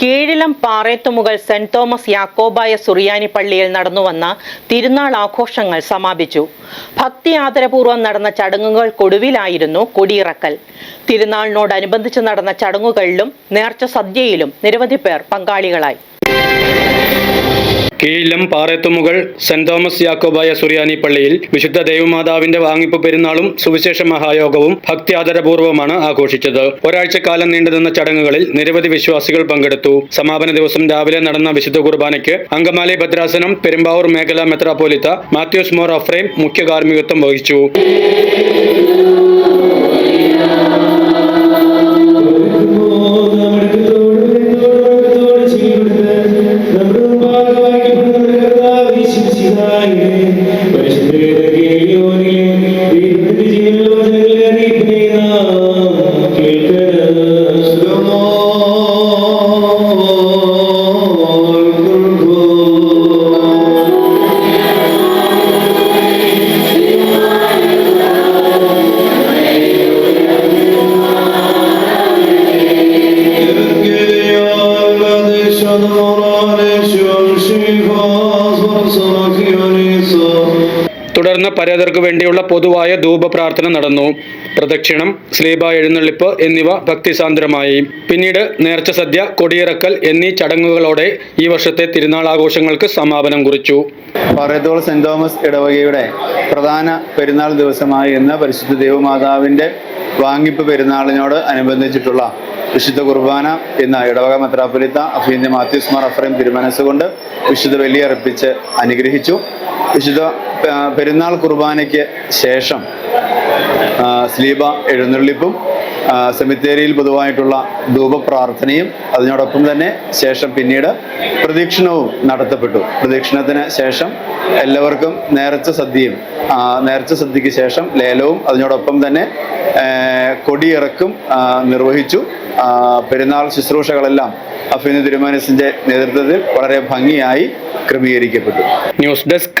കീഴിലം പാറേത്തുമുകൾ saint Thomas Yakobaya സുറിയാനി പള്ളിയിൽ നടന്നുവന്ന തിരുനാൾ ആഘോഷങ്ങൾ സമാപിച്ചു. ഭക്തി ആദരപൂർവം നടന്ന ചടങ്ങുകൾക്കൊടുവിലായിരുന്നു കൊടിയിറക്കൽ. തിരുനാളിനോടനുബന്ധിച്ച് നടന്ന ചടങ്ങുകളിലും നേർച്ച സദ്യയിലും നിരവധി പേർ പങ്കാളികളായി. കീഴിലം പാറേത്തുമുകൾ സെന്റ് തോമസ് യാക്കോബായ സുറിയാനി പള്ളിയിൽ വിശുദ്ധ ദേവമാതാവിന്റെ വാങ്ങിപ്പ് പെരുന്നാളും സുവിശേഷ മഹായോഗവും ഭക്തി ആദരപൂർവമാണ് ആഘോഷിച്ചത്. ഒരാഴ്ചക്കാലം നീണ്ടുനിന്ന ചടങ്ങുകളിൽ നിരവധി വിശ്വാസികൾ പങ്കെടുത്തു. സമാപന ദിവസം രാവിലെ നടന്ന വിശുദ്ധ കുർബാനയ്ക്ക് അങ്കമാലി ഭദ്രാസനം പെരുമ്പാവൂർ മേഖലാ മെത്രാപോലിത്ത മാത്യൂസ് മോർ അഫ്രേം മുഖ്യ കാർമ്മികത്വം വഹിച്ചു. പരിശുദ്ധ കീഴിയോനിലെ ദീർഘ ജീവിതം അറിയില്ല തുടർന്ന് പരേതർക്ക് വേണ്ടിയുള്ള പൊതുവായ ധൂപ പ്രാർത്ഥന നടന്നു. പ്രദക്ഷിണം സ്ലീബ എഴുന്നള്ളിപ്പ് എന്നിവ ഭക്തിസാന്ദ്രമായി. പിന്നീട് നേർച്ച സദ്യ കൊടിയിറക്കൽ എന്നീ ചടങ്ങുകളോടെ ഈ വർഷത്തെ തിരുനാൾ ആഘോഷങ്ങൾക്ക് സമാപനം കുറിച്ചു. പറയത്തോൾ സെന്റ് തോമസ് ഇടവകയുടെ പ്രധാന പെരുന്നാൾ ദിവസമായ ഇന്ന് പരിശുദ്ധ ദേവമാതാവിന്റെ വാങ്ങിപ്പ് പെരുന്നാളിനോട് അനുബന്ധിച്ചിട്ടുള്ള വിശുദ്ധ കുർബാന ഇന്ന് ഇടവക മെത്രാപ്പൊലിത്ത അഫീന്ദ്യ മാത്യുസ്മാർ അഫ്രൈം തിരുമനസ്സുകൊണ്ട് വിശുദ്ധ ബലിയർപ്പിച്ച് അനുഗ്രഹിച്ചു. വിശുദ്ധ പെരുന്നാൾ കുർബാനയ്ക്ക് ശേഷം സ്ലീബ എഴുന്നള്ളിപ്പും സെമിത്തേരിയിൽ പൊതുവായിട്ടുള്ള ധൂപപ്രാർത്ഥനയും അതിനോടൊപ്പം തന്നെ ശേഷം പിന്നീട് പ്രദക്ഷിണവും നടത്തപ്പെട്ടു. പ്രദക്ഷിണത്തിന് ശേഷം എല്ലാവർക്കും നേർച്ച സദ്യയും നേർച്ച സദ്യക്ക് ശേഷം ലേലവും അതിനോടൊപ്പം തന്നെ കൊടിയിറക്കും നിർവഹിച്ചു. പെരുന്നാൾ ശുശ്രൂഷകളെല്ലാം അഫീന തിരുമാനസിന്റെ നേതൃത്വത്തിൽ വളരെ ഭംഗിയായി ക്രമീകരിക്കപ്പെട്ടു. News desk